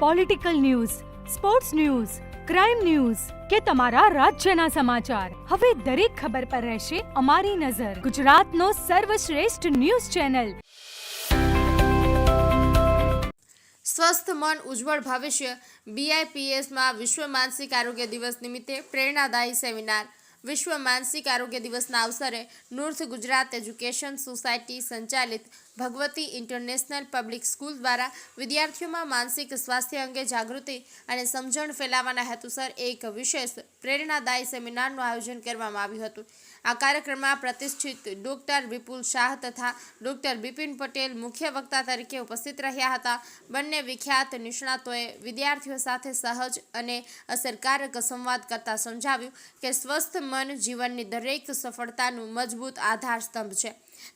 Political news sports news crime news કે તમારા રાજ્યના સમાચાર. હવે દરેક ખબર પર રહેશે અમારી નજર. ગુજરાતનો સર્વશ્રેષ્ઠ ન્યૂઝ ચેનલ. સ્વસ્થ, મન, ઉજ્જવળ ભવિષ્ય. બીઆઈપીએસમાં વિશ્વ માનસિક આરોગ્ય દિવસ નિમિત્તે પ્રેરણાદાયી સેમિનાર. વિશ્વ માનસિક આરોગ્ય દિવસના અવસરે નોર્થ ગુજરાત એજ્યુકેશન સોસાયટી સંચાલિત ભગવતી ઇન્ટરનેશનલ પબ્લિક સ્કૂલ દ્વારા વિદ્યાર્થીઓમાં માનસિક સ્વાસ્થ્ય અંગે જાગૃતિ અને સમજણ ફેલાવવાના હેતુસર એક વિશેષ પ્રેરણાદાયી સેમિનારનું આયોજન કરવામાં આવ્યું હતું. આ કાર્યક્રમમાં પ્રતિષ્ઠિત ડોક્ટર વિપુલ શાહ તથા ડોક્ટર બિપિન પટેલ મુખ્ય વક્તા તરીકે ઉપસ્થિત રહ્યા હતા. બંને વિખ્યાત નિષ્ણાતોએ વિદ્યાર્થીઓ સાથે સહજ અને અસરકારક સંવાદ કરતા સમજાવ્યું કે સ્વસ્થ મન જીવનની દરેક સફળતાનું મજબૂત આધાર સ્તંભ છે.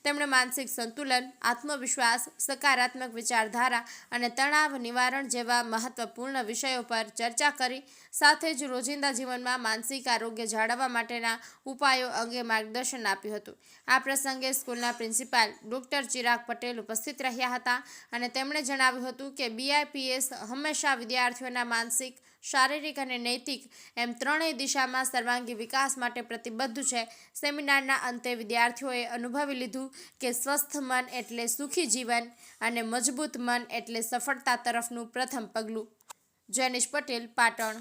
તેમણે માનસિક સંતુલન, આત્મવિશ્વાસ, સકારાત્મક વિચારધારા અને તણાવ નિવારણ જેવા મહત્વપૂર્ણ વિષયો પર ચર્ચા કરી, સાથે જ રોજિંદા જીવનમાં માનસિક આરોગ્ય જાળવવા માટેના ઉપાયો અંગે માર્ગદર્શન આપ્યું હતું. આ પ્રસંગે સ્કૂલના પ્રિન્સિપાલ ડૉક્ટર ચિરાગ પટેલ ઉપસ્થિત રહ્યા હતા અને તેમણે જણાવ્યું હતું કે બીઆઈપીએસ હંમેશા વિદ્યાર્થીઓના માનસિક, શારીરિક અને નૈતિક એમ ત્રણેય દિશામાં સર્વાંગી વિકાસ માટે પ્રતિબદ્ધ છે. સેમિનારના અંતે વિદ્યાર્થીઓએ અનુભવી લીધું કે સ્વસ્થ મન એટલે સુખી જીવન અને મજબૂત મન એટલે સફળતા તરફનું પ્રથમ પગલું. જૈનિશ પટેલ, પાટણ.